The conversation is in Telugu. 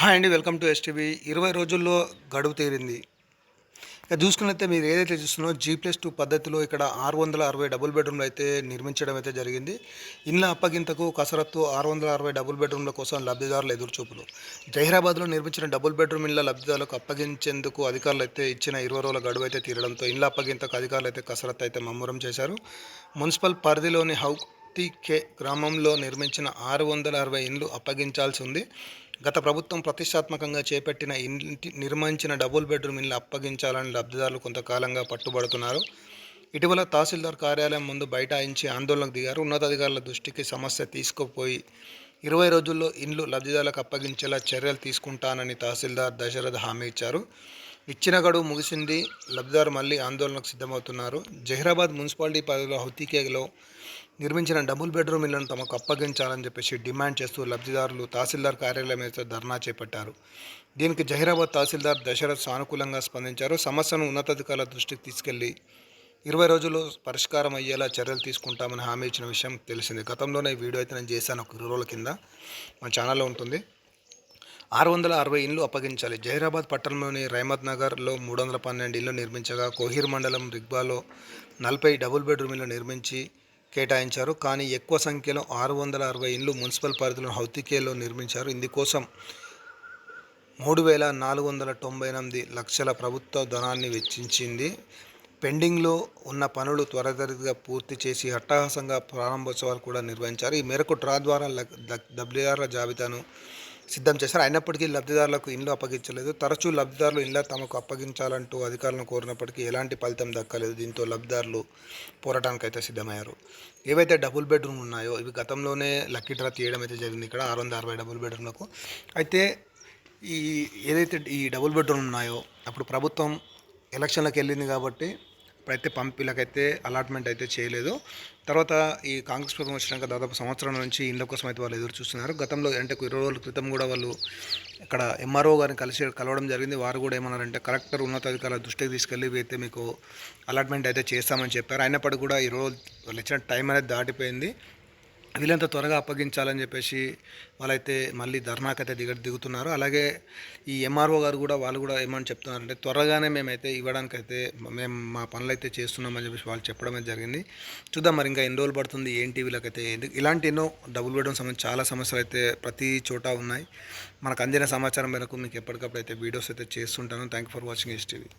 హాయ్ అండి వెల్కమ్ టు ఎస్టీవీ ఇరవై రోజుల్లో గడువు తీరింది. ఇక చూసుకున్నైతే మీరు ఏదైతే చూస్తున్నారో జీ ప్లస్ టూ పద్ధతిలో ఇక్కడ ఆరు వందల అరవై డబుల్ బెడ్రూమ్లు అయితే నిర్మించడం అయితే జరిగింది. ఇళ్ళ అప్పగింతకు కసరత్తు ఆరు వందల అరవై డబుల్ బెడ్రూమ్ల కోసం లబ్ధిదారుల ఎదురుచూపులు. జహీరాబాద్లో నిర్మించిన డబుల్ బెడ్రూమ్ ఇళ్ళ లబ్ధిదారులకు అప్పగించేందుకు అధికారులు అయితే ఇచ్చిన ఇరవై రోజుల గడువు అయితే తీరడంతో ఇండ్ల అప్పగింతకు అధికారులు అయితే కసరత్తు అయితే మమ్మూరం చేశారు. మున్సిపల్ పరిధిలోని హౌ కే గ్రామంలో నిర్మించిన ఆరు వందల అరవై ఇండ్లు అప్పగించాల్సి ఉంది. గత ప్రభుత్వం ప్రతిష్టాత్మకంగా చేపట్టిన ఇంటి నిర్మించిన డబుల్ బెడ్రూమ్ ఇండ్లు అప్పగించాలని లబ్ధిదారులు కొంతకాలంగా పట్టుబడుతున్నారు. ఇటీవల తహసీల్దార్ కార్యాలయం ముందు బైఠాయించి ఆందోళనకు దిగారు. ఉన్నతాధికారుల దృష్టికి సమస్య తీసుకుపోయి ఇరవై రోజుల్లో ఇండ్లు లబ్ధిదారులకు అప్పగించేలా చర్యలు తీసుకుంటానని తహసీల్దార్ దశరథ హామీ ఇచ్చారు. ఇచ్చిన గడువు ముగిసింది. లబ్ధిదారు మళ్ళీ ఆందోళనకు సిద్ధమవుతున్నారు. జహీరాబాద్ మున్సిపాలిటీ పరిధిలో హౌతీకేలో నిర్మించిన డబుల్ బెడ్రూమ్ ఇళ్ళను తమకు అప్పగించాలని చెప్పేసి డిమాండ్ చేస్తూ లబ్ధిదారులు తహసీల్దార్ కార్యాలయం అయితే ధర్నా చేపట్టారు. దీనికి జహీరాబాద్ తహసీల్దార్ దశరథ్ సానుకూలంగా స్పందించారు. సమస్యను ఉన్నతాధికారుల దృష్టికి తీసుకెళ్ళి ఇరవై రోజుల్లో పరిష్కారం అయ్యేలా చర్యలు తీసుకుంటామని హామీ ఇచ్చిన విషయం తెలిసింది. గతంలోనే ఈ వీడియో అయితే నేను చేశాను ఒక ఇరవై రోజుల కింద. మా ఛానల్లో ఉంటుంది. ఆరు వందల అరవై ఇండ్లు అప్పగించాలి. జహీరాబాద్ పట్టణంలోని రైమత్ నగర్లో మూడు వందల పన్నెండు ఇండ్లు నిర్మించగా కోహీర్ మండలం రిగ్బాలో నలభై డబుల్ బెడ్రూమ్ నిర్మించి కేటాయించారు. కానీ ఎక్కువ సంఖ్యలో ఆరు వందల అరవై ఇండ్లు మున్సిపల్ పరిధిలో హౌతికేలో నిర్మించారు. ఇందుకోసం మూడు వేల నాలుగు వందల తొంభై ఎనిమిది లక్షల ప్రభుత్వ ధనాన్ని వెచ్చించింది. పెండింగ్లో ఉన్న పనులు త్వరితగతిగా పూర్తి చేసి అట్టహాసంగా ప్రారంభోత్సవాలు కూడా నిర్వహించారు. ఈ మేరకు ట్రా ద్వారా డబ్ల్యూఆర్ల జాబితాను సిద్ధం చేశారు. అయినప్పటికీ లబ్ధిదారులకు ఇండ్లు అప్పగించలేదు. తరచూ లబ్ధిదారులు ఇండ్ల తమకు అప్పగించాలంటూ అధికారులను కోరినప్పటికీ ఎలాంటి ఫలితం దక్కలేదు. దీంతో లబ్ధిదారులు పోరాటానికి అయితే సిద్ధమయ్యారు. ఏవైతే డబుల్ బెడ్రూమ్ ఉన్నాయో ఇవి గతంలోనే లక్కీ డ్రా తీయడం అయితే జరిగింది. ఇక్కడ ఆరు వందల అరవై డబుల్ బెడ్రూమ్లకు. అయితే ఈ ఏదైతే ఈ డబుల్ బెడ్రూమ్ ఉన్నాయో అప్పుడు ప్రభుత్వం ఎలక్షన్లకు వెళ్ళింది కాబట్టి ఇప్పుడైతే పంపిలకైతే అలాట్మెంట్ అయితే చేయలేదు. తర్వాత ఈ కాంగ్రెస్ ప్రభుత్వం వచ్చినాక దాదాపు సంవత్సరం నుంచి ఇండ్ల కోసం అయితే వాళ్ళు ఎదురు చూస్తున్నారు. గతంలో అంటే ఇరవై రోజుల క్రితం కూడా వాళ్ళు ఇక్కడ ఎంఆర్ఓ గారిని కలిసి కలవడం జరిగింది. వారు కూడా ఏమన్నారంటే కలెక్టర్ ఉన్నతాధికారుల దృష్టికి తీసుకెళ్ళి అయితే మీకు అలాట్మెంట్ అయితే చేస్తామని చెప్పారు. అయినప్పటికీ కూడా ఈరోజు వాళ్ళు ఇచ్చిన టైం అనేది దాటిపోయింది. వీళ్ళంత త్వరగా అప్పగించాలని చెప్పేసి వాళ్ళైతే మళ్ళీ ధర్నాకైతే దిగ దిగుతున్నారు. అలాగే ఈ ఎంఆర్ఓ గారు కూడా వాళ్ళు కూడా ఏమని చెప్తున్నారంటే త్వరగానే మేమైతే ఇవ్వడానికైతే మేము మా పనులు అయితే చేస్తున్నామని చెప్పేసి వాళ్ళు చెప్పడం అయితే జరిగింది. చూద్దాం మరి ఇంకా ఎన్ని రోజులు పడుతుంది ఏంటి వీళ్ళకైతే ఇలాంటి ఎన్నో డబ్బులు పెట్టడం సంబంధించి చాలా సమస్యలు అయితే ప్రతి చోట ఉన్నాయి. మనకు అందిన సమాచారం మేరకు మీకు ఎప్పటికప్పుడు అయితే వీడియోస్ అయితే చేస్తుంటాను. Thank for watching STV